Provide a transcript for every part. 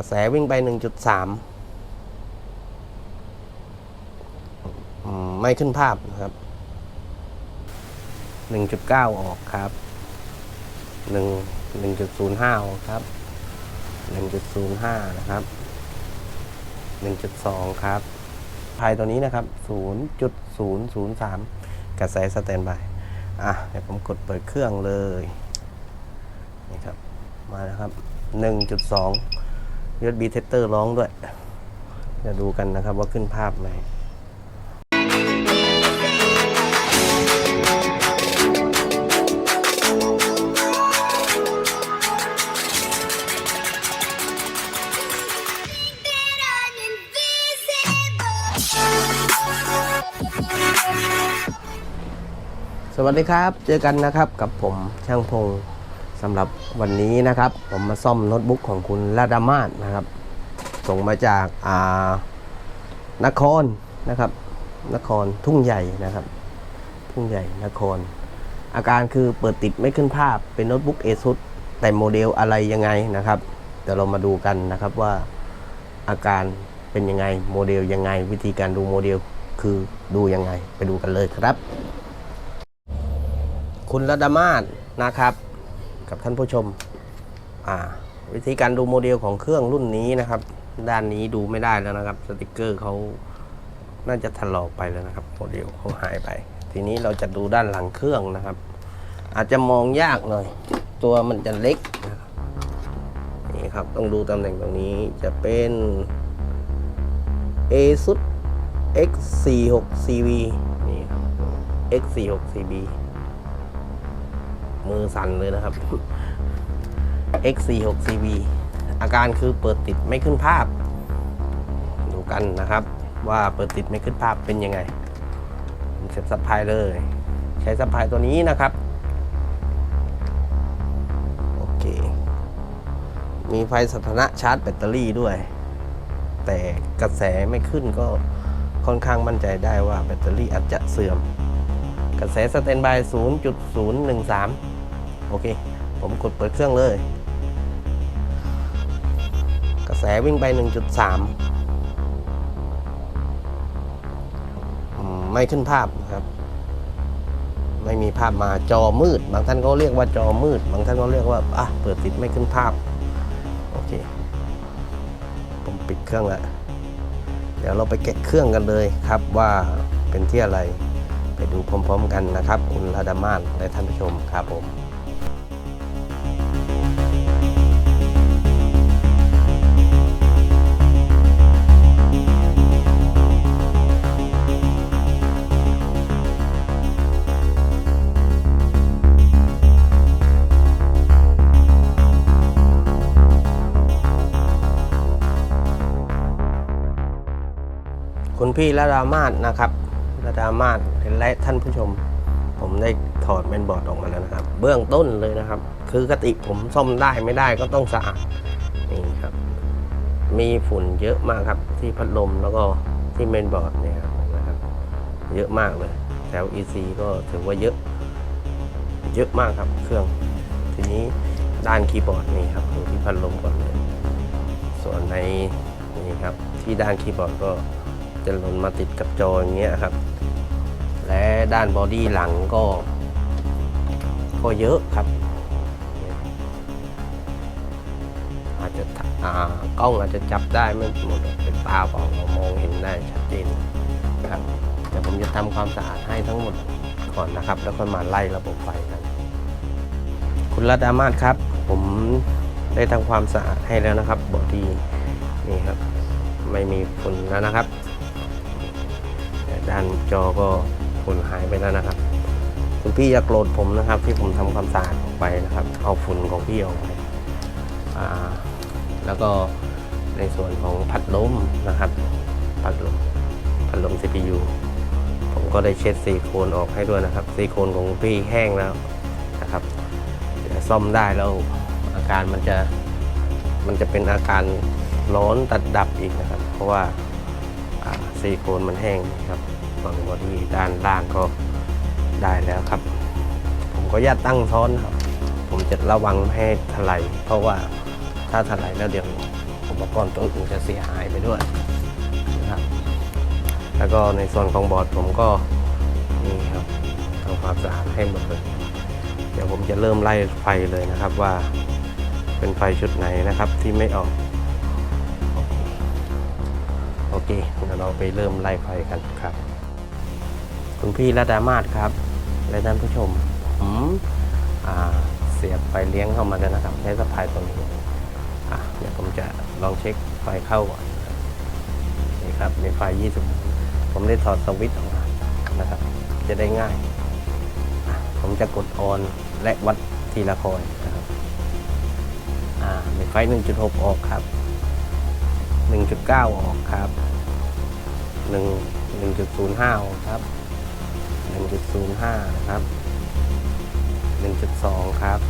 กระแสวิ่งไป 1.3อืมไม่ขึ้นภาพนะครับ 1.9 ออกครับ1 1.05 ออกครับ 1.05 นะครับ 1.2 ครับภายตัวนี้นะครับ 0.003 กระแสสแตนบาย อะ เดี๋ยวผมกดเปิดเครื่องเลย นี่ครับ มาแล้วครับ 1.2 USB tester ร้องด้วยจะดูกันนะครับว่าขึ้นภาพไหมสวัสดีครับ เจอกันนะครับกับผมช่างพงษ์ สำหรับวันนี้นะครับ ผมมาซ่อมโน้ตบุ๊กของคุณลาดามาศนะครับ ส่งมาจากอ่านครนะครับ นครทุ่งใหญ่นะครับ ทุ่งใหญ่นคร อาการคือเปิดติดไม่ขึ้นภาพเป็นโน้ตบุ๊กเอซุแต่โมเดลอะไรยังไงนะครับเดี๋ยวเรามาดูกันนะครับว่าอาการเป็นยังไงโมเดลยังไง วิธีการดูโมเดลคือดูยังไงไปดูกันเลยครับ คุณระดามาศนะครับ กับท่านผู้ชมอ่าวิธีการดูโมเดลของเครื่องรุ่นนี้นะครับ ด้านนี้ดูไม่ได้แล้วนะครับ สติกเกอร์เขาน่าจะถลอกไปแล้วนะครับ โมเดลเขาหายไป ทีนี้เราจะดูด้านหลังเครื่องนะครับ อาจจะมองยากหน่อย ตัวมันจะเล็กนะนี่ครับต้องดูตำแหน่งตรงนี้จะเป็น ASUS X46CV นี่ครับ X46CB มือสั่นเลยนะครับ X46CV อาการคือเปิดติดไม่ขึ้นภาพ ดูกันนะครับ ว่าเปิดติดไม่ขึ้นภาพเป็นยังไงเสียบซับไพายเลย ใช้ซับไพายตัวนี้นะครับ โอเค มีไฟสถานะชาร์จแบตเตอรี่ด้วย แต่กระแสไม่ขึ้นก็ค่อนข้างมั่นใจได้ว่าแบตเตอรี่อาจจะเสื่อม กระแสสแตนบาย 0.013 โอเค ผมกดเปิดเครื่องเลย กระแสวิ่งไป 1.3อืมไม่ขึ้นภาพนะครับ ไม่มีภาพมาจอมืด บางท่านก็เรียกว่าจอมืด บางท่านก็เรียกว่าอะเปิดติดไม่ขึ้นภาพ โอเค ผมปิดเครื่องแล้วเดี๋ยวเราไปแกะเครื่องกันเลยครับว่าเป็นที่อะไรไปดูพร้อมๆกันนะครับ คุณลาดามานและท่านผู้ชมครับผม คุณพี่ระดามาศนะครับระดามาศและท่านผู้ชม ผมได้ถอดแมนบอร์ดออกมาแล้วนะครับ เบื้องต้นเลยนะครับ คือกติผมซ่อมได้ไม่ได้ก็ต้องสะอาดนี่ครับ มีฝุ่นเยอะมากครับ ที่พัดลมแล้วก็ที่เมนบอร์ดเนี่ยนะครับ เยอะมากเลยแถว EC ก็ถือว่าเยอะ เยอะมากครับเครื่อง ทีนี้ด้านคีย์บอร์ดนี่ครับดูที่พัดลมก่อนเลย ส่วนในนี่ครับที่ด้านคีย์บอร์ดก็ จะหล่นมาติดกับจออย่างเงี้ยครับ และด้านบอดี้หลังก็ ก็เยอะครับ อาจจะอ่ากล้องอาจจะจับได้ไม่หมดเป็นตาเปล่าเรามองเห็นได้ชัดเจนครับแต่ผมจะทำความสะอาดให้ทั้งหมดก่อนนะครับ แล้วค่อยมาไล่ระบบไฟกัน คุณรัตามาศครับ ผมได้ทำความสะอาดให้แล้วนะครับบอดี้นี่ครับ ไม่มีฝุ่นแล้วนะครับ ด้านจอก็ฝุ่นหายไปแล้วนะครับ คุณพี่อย่าโกรธผมนะครับ ที่ผมทำความสะอาดออกไปนะครับ เอาฝุ่นของพี่ออกไปแล้วก็ในส่วนของพัดลมนะครับพัดลมพัดลม CPU ผมก็ได้เช็ดซีโคนออกให้ด้วยนะครับซีโคนของพี่แห้งแล้วนะครับซ่อมได้แล้วอาการมันจะมันจะเป็นอาการร้อนตัดดับอีกนะครับ เพราะว่าซิลิโคนมันแห้งครับ ฝั่งบอดี้ด้านล่างก็ได้แล้วครับ ผมก็ยัดตั้งซ้อนครับ ผมจะระวังไม่ให้ถลายเพราะว่าถ้าถลายแล้วเดี๋ยวอุปกรณ์ตัวอื่นจะเสียหายไปด้วยนะครับ แล้วก็ในส่วนของบอร์ดผมก็นี่ครับทำความสะอาดให้หมดเลย เดี๋ยวผมจะเริ่มไล่ไฟเลยนะครับว่าเป็นไฟชุดไหนนะครับที่ไม่ออก โอเคเดี๋ยวเราไปเริ่มไล่ไฟกันครับ คุณพี่ระดามาศครับ และท่านผู้ชมผมอ่าเสียบไฟเลี้ยงเข้ามาแล้วนะครับ ใช้สะพายตัวนี้อะเดี๋ยวผมจะลองเช็คไฟเข้าก่อนนะครับนี่ครับมีไฟ 20 ผมได้ถอดสวิตช์ออกมานะครับ จะได้ง่ายอะผมจะกดออนและวัดทีละคอยนะครับอ่ามีไฟ 1.6 ออกครับ 1.9 ออกครับ 1 1.05 ออกครับ 1.05 นะครับ 1.2 ครับ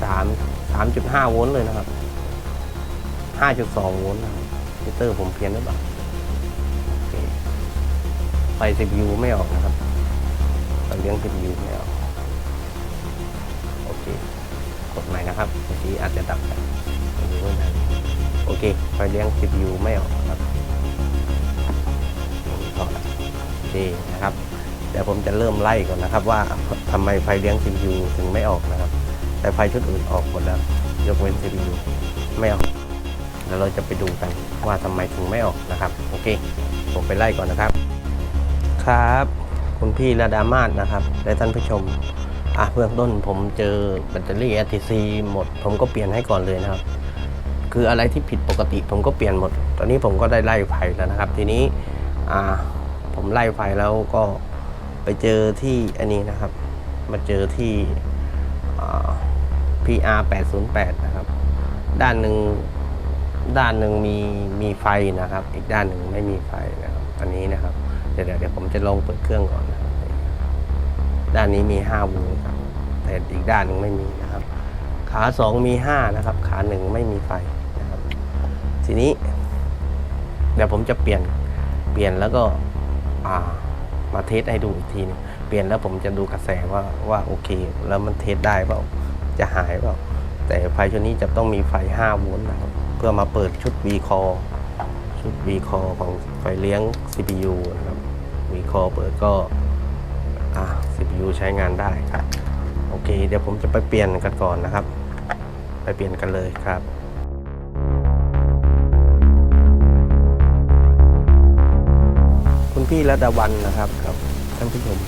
3 3.5 โวลต์เลยนะครับ 5.2 โวลต์นะครับมิเตอร์ผมเพี้ยนหรือเปล่าโอเคไฟ CPU ไม่ออกนะครับไฟเลี้ยง CPU ไม่ออก โอเค กดใหม่นะครับเมื่อกี้อาจจะดับไปไม่รู้ว่านั้นโอเค ไฟเลี้ยง CPU ไม่ออกนะครับพอโอเคนะครับ ดี๋ยวผมจะเริ่มไล่ก่อนนะครับ ว่าทำไมไฟเลี้ยง CPU ถึงไม่ออกนะครับ แต่ไฟชุดอื่นออกหมดแล้ว ยกเว้น CPU ไม่ออกแล้วเราจะไปดูกันว่าทำไมถึงไม่ออกนะครับ โอเค ผมไปไล่ก่อนนะครับ ครับ คุณพี่ระดามาศนะครับ และท่านผู้ชมอะเบื้องต้นผมเจอแบตเตอรี่ RTC หมด ผมก็เปลี่ยนให้ก่อนเลยนะครับคืออะไรที่ผิดปกติผมก็เปลี่ยนหมด ตอนนี้ผมก็ได้ไล่ไฟแล้วนะครับ ทีนี้อ่าผมไล่ไฟแล้วก็ ไปเจอที่อันนี้นะครับ มาเจอที่ PR 808นะครับ ด้านหนึ่งด้านหนึ่งมีมีไฟนะครับ อีกด้านหนึ่งไม่มีไฟนะครับ อันนี้นะครับ เดี๋ยวเดี๋ยวผมจะลองเปิดเครื่องก่อนนะครับ ด้านนี้มี5โวลครับแต่อีกด้านหนึ่งไม่มีนะครับ ขา 2 มี 5 นะครับ ขาหนึ่งไม่มีไฟนะครับ ทีนี้ เดี๋ยวผมจะเปลี่ยนเปลี่ยนแล้วก็อ่า มาเทสให้ดูอีกทีหนึงเปลี่ยนแล้วผมจะดูกระแสว่าว่าโอเค แล้วมันเทสได้เปล่าจะหายเปล่าแต่ไฟชุดนี้จะต้องมีไฟ 5 โวลต์นะครับเพื่อมาเปิดชุด V core ชุด V core ของไฟเลี้ยง CPU นะครับ V core เปิดก็อ่า CPU ใช้งานได้ครับ โอเค เดี๋ยวผมจะไปเปลี่ยนกันก่อนนะครับ ไปเปลี่ยนกันเลยครับ พี่ระดาวันนะครับครับท่านผู้ชม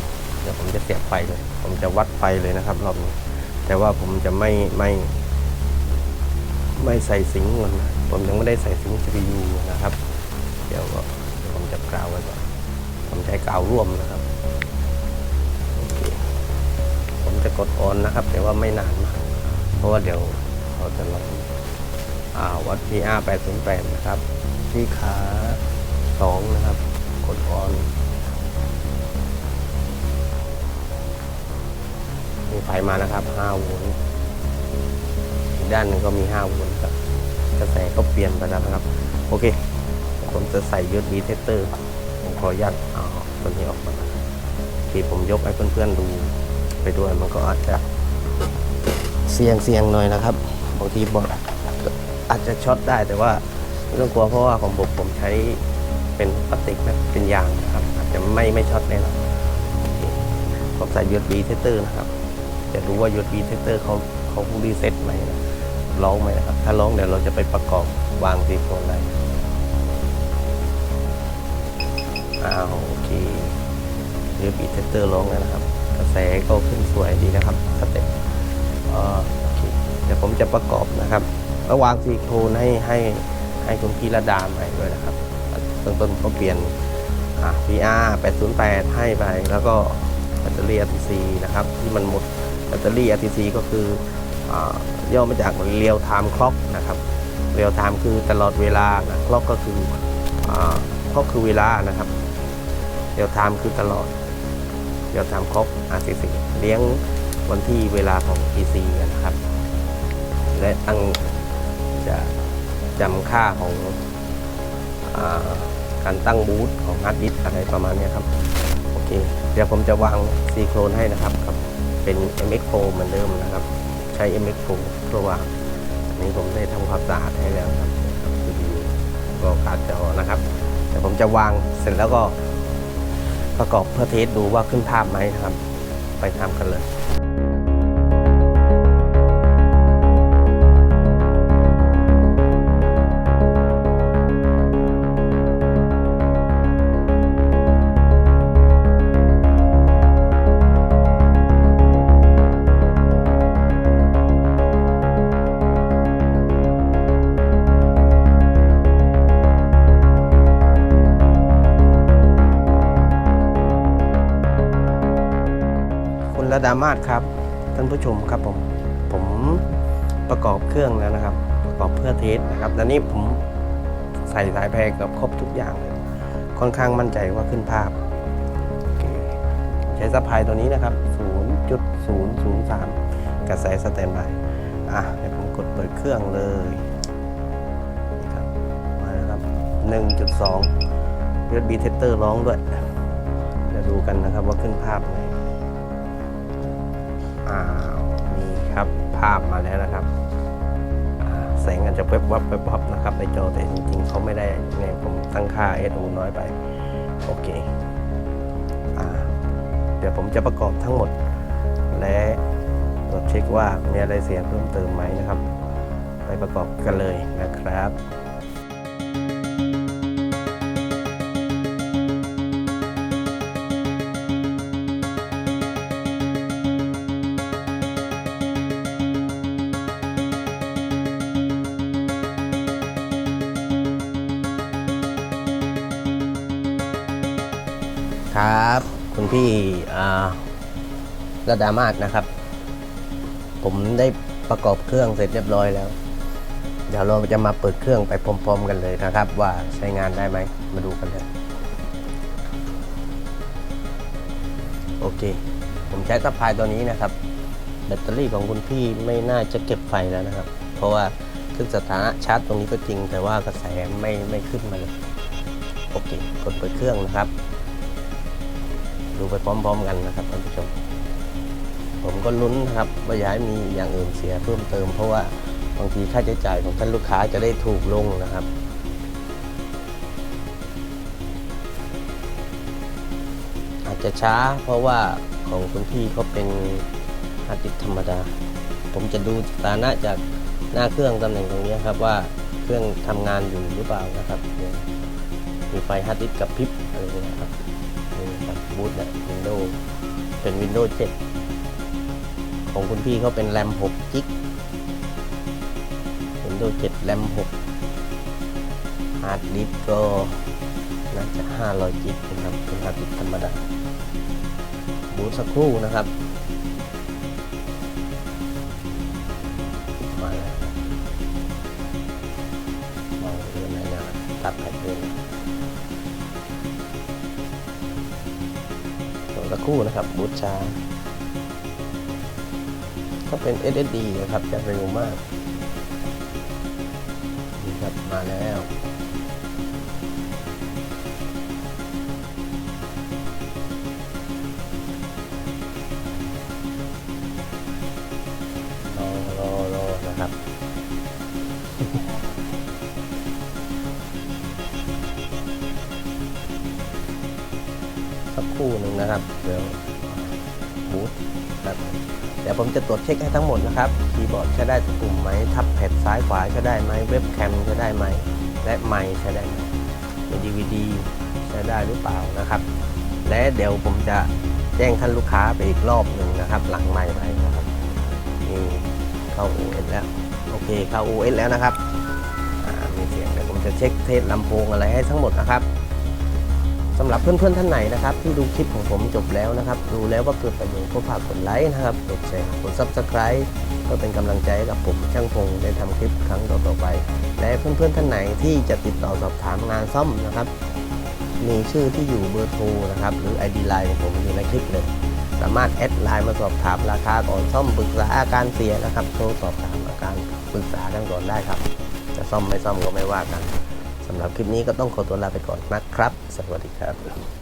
เดี๋ยวผมจะเสียบไฟเลย ผมจะวัดไฟเลยนะครับรอบนี้แต่ว่าผมจะไม่ไม่ ไม่ใส่สิงห์นนะผมยังไม่ได้ใส่สิงค์ CPU นะครับ เดี๋ยวก็ผมจะกราวไว้ก่อนผมใช้กาวร่วมนะครับโอเคผมจะกดออนนะครับ แต่ว่าไม่นานมากเพราะว่าเดี๋ยวเราจะลองอ่าวัด PR 808 นะครับ ที่ขา2นะครับ กดออนมีไฟมานะครับ5โวลต์อีกด้านหนึ่งก็มี5โวลต์ครับกระแสก็เปลี่ยนไปแล้วนะครับ โอเค ผมจะใส่ USB tester ผมขออนุญาตเอาตัวนี้ออกมาที่ผมยกให้เพื่อนๆดูไปด้วยมันก็อาจจะเสี่ยงเสี่ยงๆหน่อยนะครับบางทีบอดอาจจะช็อตได้แต่ว่าไม่ต้องกลัวเพราะว่าของผมผมใช้ ลาสติกนะเป็นยางนะครับอาจจะไม่ไม่ช็อตแน่นอนโอเคผมใส่ USB tester นะครับจะรู้ว่า USB tester เขาเขารีเซ็ตไหมนะร้องไหมนะครับ ถ้าร้องเดี๋ยวเราจะไปประกอบวางซีโฟนได้อ้าวโอเค USB tester ร้องแล้วนะครับ กระแสก็ขึ้นสวยดีนะครับสเต็ปอ่าโอเคเดี๋ยวผมจะประกอบนะครับระวางซีโฟนให้ให้ให้คุณพี่ระดาใหม่ด้วยนะครับ เบื้องต้นก็เปลี่ยน VR 808 ให้ไป แล้วก็แบตเตอรี่ RTC นะครับ ที่มันหมดแบตเตอรี่ RTC ก็คืออย่อมาจาก Real Time Clock นะครับ Real Time คือตลอดเวลานะ Clock ก็คืออ่า Clock คือเวลานะครับ Real Time คือตลอด Real Time Clock RTC เลี้ยงวันที่เวลาของ PC นะครับ และตั้งจะจำค่าของ การตั้งบูตของฮาร์ดดิสอะไรประมาณนี้ครับ โอเค เดี๋ยวผมจะวางซีโครนให้นะครับกับ เป็น MX4 เหมือนเดิมนะครับ ใช้ MX4 เพื่อวางอันนี้ผมได้ทำความสะอาดให้แล้วครับก็การจอนะครับแต่ผมจะวางเสร็จแล้วก็ประกอบเพื่อเทสดูว่าขึ้นภาพไหมครับ ไปทำกันเลย ระดามาศครับท่านผู้ชมครับผมผมประกอบเครื่องแล้วนะครับ ประกอบเพื่อเทสนะครับตอนนี้ผมใส่สายแพรเกับครบทุกอย่างเลยค่อนข้างมั่นใจว่าขึ้นภาพใช้สะพายตัวนี้นะครับ 0.003กระแสสแตนบายอะเดี๋ยวผมกดเปิดเครื่องเลยนะครับมาแล้วครับ 1.2 USB tester ร้องด้วยเดี๋ยวดูกันนะครับว่าขึ้นภาพไหม อ้าวนี่ครับภาพมาแล้วนะครับแสงอาจจะเว็บวับเว็บวับนะครับในจอแต่จริงๆเขาไม่ได้เนี่ยผมตั้งค่า SO น้อยไป โอเคอเดี๋ยวผมจะประกอบทั้งหมด และตรวจเช็คว่ามีอะไรเสียเพิ่มเติมไหมนะครับ ไปประกอบกันเลยนะครับ ครับ คุณพี่อ่าระดามาศนะครับ ผมได้ประกอบเครื่องเสร็จเรียบร้อยแล้ว เดี๋ยวเราจะมาเปิดเครื่องไปพร้อมๆกันเลยนะครับ ว่าใช้งานได้ไหมมาดูกันเลยโอเค ผมใช้สะพายตัวนี้นะครับ แบตเตอรี่ของคุณพี่ไม่น่าจะเก็บไฟแล้วนะครับ เพราะว่าขึ้นสถานะชาร์จตรงนี้ก็จริง แต่ว่ากระแสไม่ไม่ขึ้นมาเลย โอเค กดเปิดเครื่องนะครับ ดูไปพร้อม ๆ กันนะครับท่านผู้ชม ผมก็ลุ้นนะครับว่าอย่าให้มีอย่างอื่นเสียเพิ่มเติม เพราะว่าบางทีค่าใช้จ่ายของท่านลูกค้าจะได้ถูกลงนะครับอาจจะช้าเพราะว่าของคุณพี่เขาเป็นฮาร์ดดิสธรรมดา ผมจะดูสถานะจากหน้าเครื่องตำแหน่งตรงนี้ครับว่าเครื่องทำงานอยู่หรือเปล่านะครับ มีไฟฮาร์ดดิสกับพริบอะไรเงี้ยครับ บูตเนี่ยวินโดว์เป็นวินโดว์7ของคุณพี่เขาเป็นแรม6กิกวินโดว์7แรม6ฮาร์ดดิสก์ก็น่าจะ500กิกนะครับเป็นฮาร์ดดิสก์ธรรมดาบูตสักครู่นะครับมาแล้วมองเรื่องไหนนะตัดไปเรื่อง คู่นะครับบูชาก็เป็น SSD นะครับจะเร็วมากนี่ครับมาแล้วรอรอรอนะครับ รู่หนึ่งนะครับ เดี๋ยวบูทครับเดี๋ยวผมจะตรวจเช็คให้ทั้งหมดนะครับ คีย์บอร์ดใช้ได้ทุกปุ่มไหม ทับแพดซ้ายขวาใช้ได้ไหม เว็บแคมใช้ได้ไหม และไมค์ใช้ได้ไหมดีวีดีใช้ได้หรือเปล่านะครับ และเดี๋ยวผมจะแจ้งท่านลูกค้าไปอีกรอบหนึ่งนะครับ หลังไมค์ไปนะครับนี่เข้า OS แล้ว โอเคเข้า OS แล้วนะครับมีเสียงเดี๋ยวผมจะเช็คเทสลำโพงอะไรให้ทั้งหมดนะครับ สำหรับเพื่อนๆท่านไหนนะครับที่ดูคลิปของผมจบแล้วนะครับ ดูแล้วว่าเกิดประโยชน์ก็ฝากกดไลค์นะครับกดแชร์กด Subscribe เพื่อเป็นกำลังใจให้กับผมช่างพงได้ทำคลิปครั้งต่อๆไป และเพื่อนๆท่านไหนที่จะติดต่อสอบถามงานซ่อมนะครับ มีชื่อที่อยู่เบอร์โทรนะครับหรือ ID Line ของผมอยู่ในคลิปเลยสามารถแอดไลน์มาสอบถามราคาก่อนซ่อมปรึกษาอาการเสียนะครับโทรสอบถามอาการปรึกษากันก่อนได้ครับ จะซ่อมไม่ซ่อมก็ไม่ว่ากัน สำหรับคลิปนี้ก็ต้องขอตัวลาไปก่อนนะครับ สวัสดีครับ